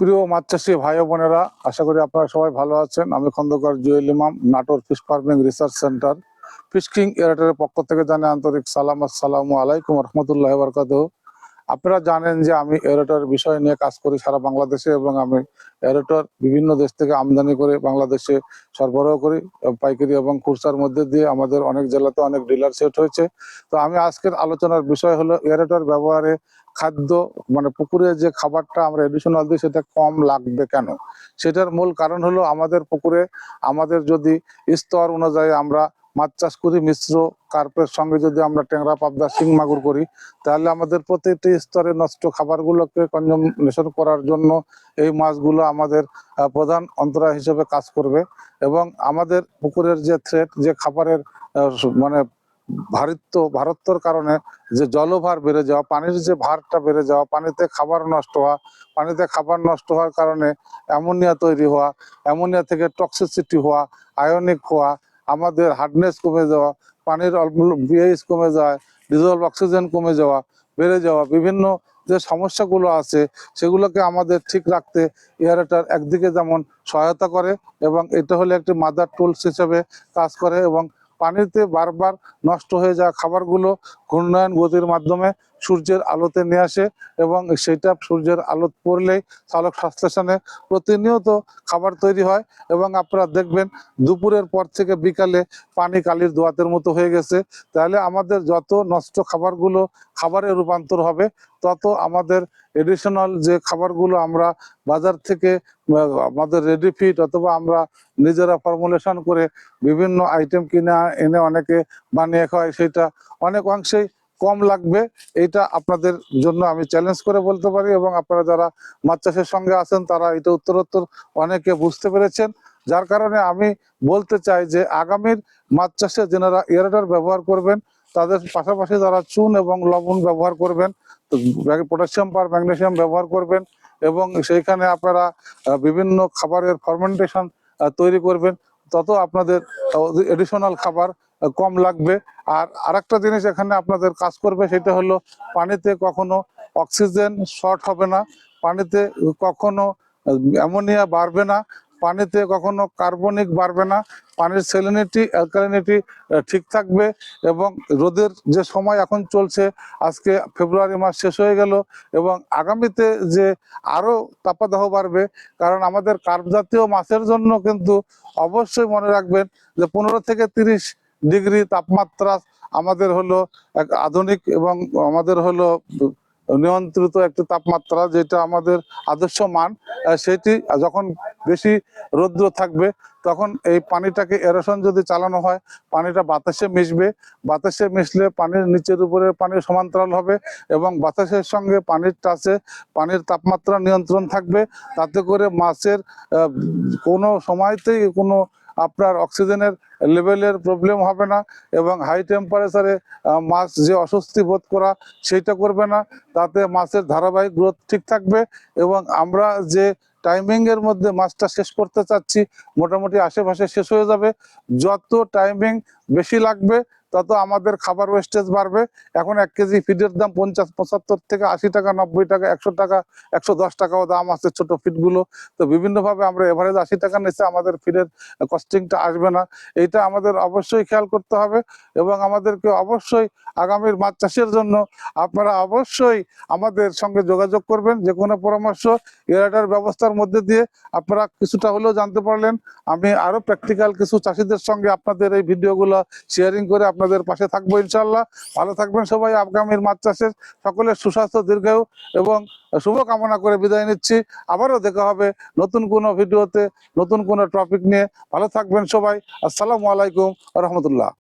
প্রিয় মাছ চাষি ভাই বোনেরা, আশা করি আপনারা সবাই ভালো আছেন। আমি Khandakar Jewel Imam, Natore fish farming research centre, fish king এরাটারের পক্ষ থেকে জানাই আন্তরিক সালাম আসসালামু আলাইকুম রহমতুল্লাহ বরকাত আপনারা জানেন যে আমি এরোটার বিষয় নিয়ে কাজ করি সারা বাংলাদেশে এবং আমি এরোটার বিভিন্ন দেশ থেকে আমদানি করে বাংলাদেশে সরবরাহ করি, পাইকারি এবং খুচরার মধ্যে দিয়ে আমাদের অনেক জেলাতে অনেক ডিলার সেট হয়েছে। তো আমি আজকের আলোচনার বিষয় হলো এরোটার ব্যবহারে খাদ্য মানে পুকুরে যে খাবারটা আমরা এডিশনাল দিই সেটা কম লাগবে কেন? সেটার মূল কারণ হলো আমাদের পুকুরে আমাদের যদি স্তর অনুযায়ী আমরা মাছ চাষ করি, মিশ্র, কার্পের সঙ্গে যদি আমরা ট্যাংরা, পাবদা, শিং মাগুর করি, তাহলে আমাদের প্রতিটি স্তরে নষ্ট খাবারগুলোকে কনজমনেশন করার জন্য এই মাছগুলো আমাদের প্রধান অন্তরা হিসেবে কাজ করবে। এবং আমাদের পুকুরের যে থ্রেট যে খাবারের মানে ভারিত্ব, ভারত্বর কারণে যে জলভার বেড়ে যাওয়া, পানির যে ভারটা বেড়ে যাওয়া, পানিতে খাবার নষ্ট হওয়া, পানিতে খাবার নষ্ট হওয়ার কারণে অ্যামোনিয়া তৈরি হওয়া, অ্যামোনিয়া থেকে টক্সিসিটি হওয়া আয়নিক হওয়া আমাদের হার্ডনেস কমে যাওয়া, পানির বিএইচ কমে যায় ডিজলভ অক্সিজেন কমে যাওয়া, বেড়ে যাওয়া, বিভিন্ন যে সমস্যাগুলো আছে, সেগুলোকে আমাদের ঠিক রাখতে এয়ারেটার একদিকে যেমন সহায়তা করে এবং এটা হলে একটি মাদার টুলস হিসেবে কাজ করে এবং পানিতে বারবার নষ্ট হয়ে যাওয়া খাবারগুলো ঘূর্ণায়ন গতির মাধ্যমে সূর্যের আলোতে নিয়ে আসে এবং সেটা সূর্যের আলো পড়লেই চালক সংশ্লেষণে প্রতিনিয়ত খাবার তৈরি হয় এবং আপনারা দেখবেন দুপুরের পর থেকে বিকালে পানি কালির দোয়াতের মতো হয়ে গেছে। তাহলে আমাদের যত নষ্ট খাবারগুলো খাবারে রূপান্তর হবে, তত আমাদের এডিশনাল যে খাবারগুলো আমরা বাজার থেকে, আমাদের রেডি ফিট অথবা আমরা নিজেরা ফর্মুলেশন করে বিভিন্ন আইটেম কিনে এনে অনেকে বানিয়ে খাওয়াই, সেটা অনেক অংশেই কম লাগবে। এটা আপনাদের জন্য আমি চ্যালেঞ্জ করে বলতে পারি এবং আপনারা যারা মাছ চাষের সঙ্গে আছেন, তারা এটা উত্তরোত্তর অনেকে বুঝতে পেরেছেন। যার কারণে আমি বলতে চাই যে, আগামীর মাছ চাষে যেনারা এয়ারটার ব্যবহার করবেন, তাদের পাশাপাশি যারা চুন এবং লবণ ব্যবহার করবেন পটাশিয়াম পার ম্যাগনেসিয়াম ব্যবহার করবেন এবং সেইখানে আপনারা বিভিন্ন খাবারের ফার্মেন্টেশন তৈরি করবেন। তত আপনাদের এডিশনাল খাবার কম লাগবে। আর আরেকটা জিনিস এখানে আপনাদের কাজ করবে, সেটা হলো পানিতে কখনো অক্সিজেন শর্ট হবে না। পানিতে কখনো অ্যামোনিয়া বাড়বে না। পানিতে কখনো কার্বনিক বাড়বে না, পানির সেলিনিটি অ্যালকালিনিটি ঠিক থাকবে এবং রোদের যে সময় এখন চলছে, আজকে ফেব্রুয়ারি মাস শেষ হয়ে গেল এবং আগামীতে যে আরও তাপদাহ বাড়বে, কারণ আমাদের কার্প জাতীয় মাছের জন্য কিন্তু অবশ্যই মনে রাখবেন যে পনেরো থেকে তিরিশ ডিগ্রি তাপমাত্রা আমাদের হলো এক আধুনিক এবং আমাদের হলো নিয়ন্ত্রিত একটি তাপমাত্রা যেটা আমাদের আদর্শ মান সেটি যখন বেশি রৌদ্র থাকবে, তখন এই পানিটাকে এরেশন যদি চালানো হয়, পানিটা বাতাসে মিশবে। বাতাসে মিশলে পানির নিচের উপরে পানির সমান্তরাল হবে এবং বাতাসের সঙ্গে পানির টাচে পানির তাপমাত্রা নিয়ন্ত্রণ থাকবে। তাতে করে মাছের কোনো সময়তেই কোনো আপনার অক্সিজেনের লেভেলের প্রবলেম হবে না এবং হাই টেম্পারেচারে মাছ যে অস্বস্তি বোধ করা সেইটা করবে না। তাতে মাছের ধারাবাহিক গ্রোথ ঠিক থাকবে এবং আমরা যে টাইমিং এর মধ্যে মাছটা শেষ করতে চাচ্ছি, মোটামুটি আশেপাশে শেষ হয়ে যাবে। যত টাইমিং বেশি লাগবে তত আমাদের খাবার ওয়েস্টেজ বাড়বে। এখন এক কেজি ফিডের দাম পঞ্চাশ, পঁচাত্তর থেকে আশি টাকা, নব্বই টাকা, একশো টাকা, একশো দশ টাকাও দাম আছে ছোট ফিডগুলো তো বিভিন্নভাবে আমরা এভারেজ আশি টাকা নিচে আমাদের ফিডের কস্টিংটা আসবে না। এইটা আমাদের অবশ্যই খেয়াল করতে হবে এবং আমাদেরকে অবশ্যই আগামীর মাছ চাষের জন্য আপনারা অবশ্যই আমাদের সঙ্গে যোগাযোগ করবেন, যে কোনো পরামর্শ, এরাটার ব্যবস্থার মধ্যে দিয়ে আপনারা কিছুটা হলেও জানতে পারলেন। আমি আরও প্র্যাকটিক্যাল কিছু চাষিদের সঙ্গে আপনাদের এই ভিডিওগুলো শেয়ারিং করে আপনাদের পাশে থাকব ইনশাল্লাহ ভালো থাকবেন সবাই, আগামীর মাছ চাষের সকলের সুস্বাস্থ্য, দীর্ঘায়ু এবং শুভকামনা করে বিদায় নিচ্ছি। আবারও দেখা হবে নতুন কোনো ভিডিওতে, নতুন কোনো টপিক নিয়ে। ভালো থাকবেন সবাই। আসসালামু আলাইকুম রহমতুল্লাহ।